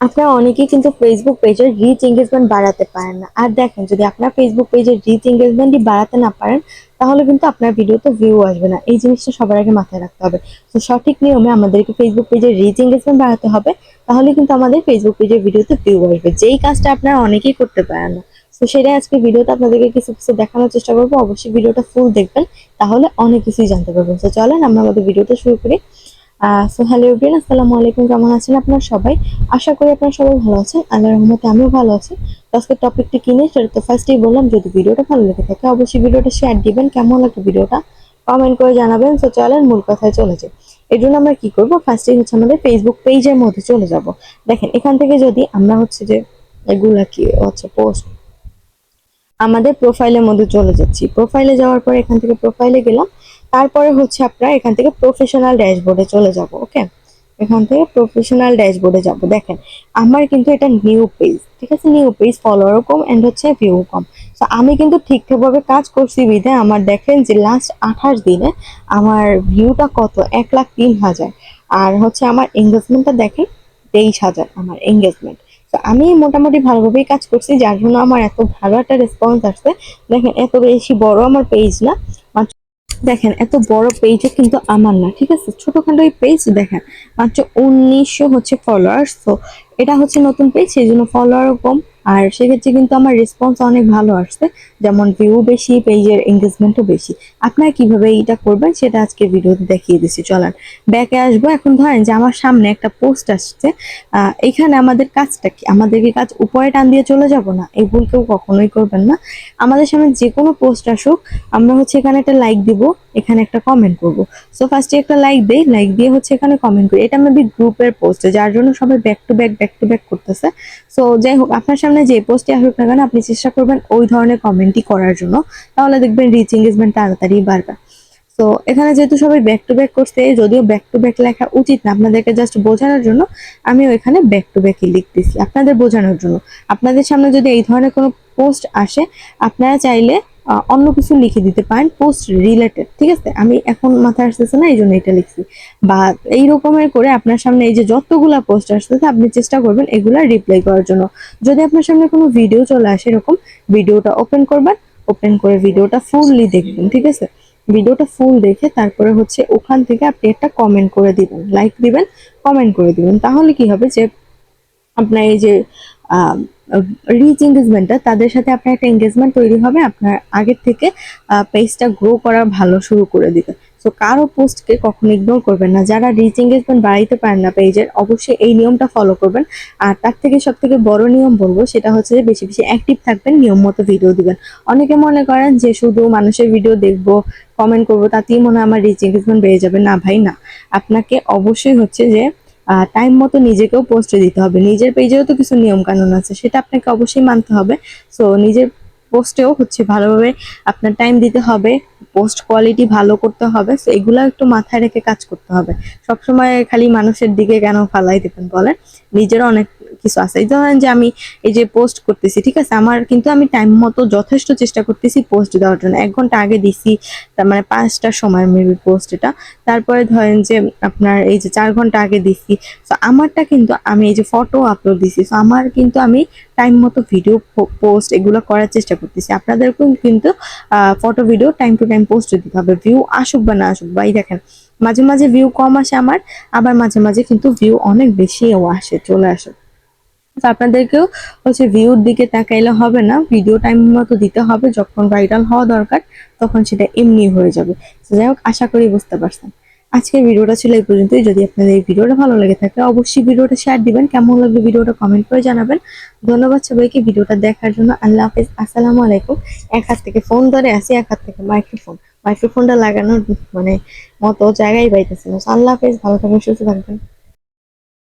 আপনারা অনেকেই কিন্তু ফেসবুক পেজের রিচ এঙ্গেজমেন্ট বাড়াতে পারেন না। আর দেখেন, যদি আপনার ফেসবুক পেজের রিচ এঙ্গেজমেন্টই বাড়াতে না পারেন, তাহলে কিন্তু আপনার ভিডিওতে ভিউ আসবে না। এই জিনিসটা সবার আগে মাথায় রাখতে হবে। তো সঠিক নিয়মে আমাদেরকে ফেসবুক পেজের রিচ এঙ্গেজমেন্ট বাড়াতে হবে, তাহলে কিন্তু আমাদের ফেসবুক পেজের ভিডিওতে ভিউ আসবে। যেই কাজটা আপনারা অনেকেই করতে পারেন না। তো সেটাই আজকে ভিডিওতে আপনাদেরকে কিছু কিছু দেখানোর চেষ্টা করব। অবশ্যই ভিডিওটা ফুল দেখবেন, তাহলে অনেক কিছুই জানতে পারবেন। তো চলেন, আমরা আমাদের ভিডিওটা শুরু করি। সো হ্যালো এভরিয়ান আসসালামু আলাইকুম, কেমন আছেন আপনারা সবাই? আশা করি আপনারা সবাই ভালো আছেন, আল্লাহর রহমতে আমিও ভালো আছি। তো আজকের টপিকটি কিনে সেটা তো ফার্স্টেই বললাম, যদি ভিডিওটা ভালো লেগে থাকে, অবশ্যই ভিডিওটা শেয়ার দিবেন, কেমন লাগে ভিডিওটা কমেন্ট করে জানাবেন। তো চলেন মূল কথায় চলে যাই। এর জন্য আমরা কি করব? ফার্স্টেই হচ্ছে আমাদের ফেসবুক পেজের মধ্যে চলে যাব। দেখেন, এখান থেকে যদি আমরা হচ্ছে যে এগুলা কি, হচ্ছে পোস্ট আমাদের প্রোফাইলের মধ্যে চলে যাচ্ছি। প্রোফাইলে যাওয়ার পর এখান থেকে প্রোফাইলে গেলাম তারপরে হচ্ছে আপনার এখান থেকে প্রফেশনাল ড্যাশবোর্ডে চলে যাব ওকে এখান থেকে প্রফেশনাল ড্যাশবোর্ডে যাব। দেখেন, আমার কিন্তু এটা নিউ পেজ ঠিক আছে? নিউ পেজ ফলোয়ারও কম অ্যান্ড হচ্ছে ভিউ কম। তো আমি কিন্তু ঠিকঠাকভাবে কাজ করছি বিধে, আমার দেখেন যে লাস্ট আঠাশ দিনে আমার ভিউটা কত? এক লাখ তিন হাজার। আর হচ্ছে আমার এঙ্গেজমেন্টটা দেখেন, তেইশ হাজার আমার এঙ্গেজমেন্ট তো আমি মোটামুটি ভালোভাবেই কাজ করছি, যার জন্য আমার এত ভালো একটা রেসপন্স আসছে। দেখেন, এত বেশি বড় আমার পেজ না দেখেন, এত বড় পেজও কিন্তু আমার না, ঠিক আছে? ছোটখাটো এই পেজ দেখেন, মাত্র উনিশশো হচ্ছে ফলোয়ার্স তো এটা হচ্ছে নতুন পেজ সেই জন্য ফলোয়ারও কম। আর সেক্ষেত্রে কিন্তু আমার রেসপন্স অনেক ভালো আসছে, যেমন ভিউ বেশি পেজের এঙ্গেজমেন্টও বেশি। আপনারা কীভাবে এইটা করবেন সেটা আজকে ভিডিওতে দেখিয়ে দিচ্ছি, চলার। ব্যাকে আসব, এখন ধরেন যে আমার সামনে একটা পোস্ট আসছে এখানে আমাদের কাজটা কি? আমাদেরকে কাজ উপরে টান দিয়ে চলে যাব না? এই ভুল কেউ কখনোই করবেন না। আমাদের সামনে যে কোনো পোস্ট আসুক, আমরা হচ্ছে এখানে একটা লাইক দিব এখানে একটা কমেন্ট করব। সো ফার্স্টে একটা লাইক দেই লাইক দিয়ে হচ্ছে এখানে কমেন্ট করি। এটা মেবি গ্রুপের পোস্ট যার জন্য সবাই back to back back to back করতেছে। সো যাই হোক, আপনার সামনে যে পোস্টে আসুক না কেন, আপনি চেষ্টা করবেন ওই ধরনের কমেন্টই করার জন্য। তাহলে দেখবেন রিচ এঙ্গেজমেন্ট তাড়াতাড়ি বাড়বে। তো এখানে যেহেতু সবাই ব্যাক টু ব্যাক করছে, যদিও ব্যাক টু ব্যাক লেখা উচিত না, আপনাদেরকে জাস্ট বোঝানোর জন্য আমি ওইখানে ব্যাক টু ব্যাকই লিখতেছি, আপনাদের বোঝানোর জন্য। আপনাদের সামনে যদি এই ধরনের কোনো পোস্ট আসে, আপনারা চাইলে অন্য কিছু লিখে দিতে পারেন পোস্ট রিলেটেড ঠিক আছে? আমি এখন মাথায় আসতেছে না এই জন্য এটা লিখছি। বা এই রকমের করে আপনার সামনে এই যে যতগুলা পোস্ট আসতেছে, আপনি চেষ্টা করবেন এগুলা রিপ্লাই করার জন্য। যদি আপনার সামনে কোনো ভিডিও চলে আসে এরকম ভিডিওটা ওপেন করবেন ওপেন করে ভিডিওটা ফুললি দেখবেন, ঠিক আছে? ভিডিওটা ফুল দেখে তারপরে হচ্ছে ওখান থেকে আপনি একটা কমেন্ট করে দিবেন লাইক দিবেন কমেন্ট করে দিবেন। তাহলে কি হবে যে, আপনার এই যে রিচ এঙ্গেজমেন্টটা তাদের সাথে আপনার একটা এঙ্গেজমেন্ট তৈরি হবে, আপনার আগের থেকে পেজটা গ্রো করা ভালো শুরু করে দিবে। সো কারও পোস্টকে কখনো ইগনোর করবেন না। যারা রিচ এঙ্গেজমেন্ট বাড়াইতে পারেন না পেজের অবশ্যই এই নিয়মটা ফলো করবেন। আর তার থেকে সব থেকে বড় নিয়ম বলব, সেটা হচ্ছে যে বেশি বেশি অ্যাক্টিভ থাকবেন, নিয়ম মতো ভিডিও দিবেন। অনেকে মনে করেন যে শুধু মানুষের ভিডিও দেখব কমেন্ট করব, তাতেই মনে হয় আমার রিচ এঙ্গেজমেন্ট বেড়ে যাবে। না ভাই, না। আপনাকে অবশ্যই হচ্ছে যে টাইম মতো নিজেকেও পোস্টে দিতে হবে। নিজের পেজেও তো কিছু নিয়ম কানুন আছে, সেটা আপনাকে অবশ্যই মানতে হবে। সো নিজের পোস্টেও হচ্ছে ভালোভাবে আপনার টাইম দিতে হবে পোস্ট কোয়ালিটি ভালো করতে হবে। সো এগুলো একটু মাথায় রেখে কাজ করতে হবে। সবসময় খালি মানুষের দিকে কেন ফালাই দেবেন বলেন? নিজেরও অনেক কিছু আছে। এই ধরেন যে আমি এই যে পোস্ট করতেছি, ঠিক আছে? আমার কিন্তু আমি টাইম মতো যথেষ্ট চেষ্টা করতেছি পোস্ট দেওয়ার জন্য। এক ঘণ্টা আগে দিছি, তার মানে পাঁচটার সময় মেবি পোস্ট এটা। তারপরে ধরেন যে আপনার এই যে চার ঘণ্টা আগে দিছি। তো আমারটা কিন্তু আমি এই যে ফটো আপলোড দিছি। তো আমার কিন্তু আমি টাইম মতো ভিডিও পোস্ট এগুলো করার চেষ্টা করতেছি। আপনাদেরকেও কিন্তু photo video time to time post দিতে হবে। ভিউ আসুক বা না আসুক, বা এই দেখেন, মাঝে মাঝে ভিউ কম আসে আমার, আবার মাঝে মাঝে কিন্তু ভিউ অনেক বেশিও আসে, চলে আসে। আপনাদেরকেও হচ্ছে ভিউর দিকে তাকাইলে হবে না ভিডিও টাইম মতো দিতে হবে, যখন ভাইরাল হওয়া দরকার, তখন সেটা এমনি হয়ে যাবে। যাই হোক, আশা করি বুঝতে পারছেন। আজকের ভিডিওটা ছিল এই পর্যন্তই। যদি আপনাদের এই ভিডিওটা ভালো লেগে থাকে, অবশ্যই ভিডিওটা শেয়ার দিবেন। কেমন লাগবে ভিডিওটা কমেন্ট করে জানাবেন। ধন্যবাদ সবাইকে ভিডিওটা দেখার জন্য। আল্লাহ হাফেজ। আসসালামু আলাইকুম। এক হাত থেকে ফোন ধরে আসি, এক হাত থেকে মাইক্রোফোন মাইক্রোফোনটা লাগানোর মানে মতো জায়গায় পাইতেছে না। আল্লাহ হাফেজ। ভালো থাকবেন, সুস্থ থাকবেন।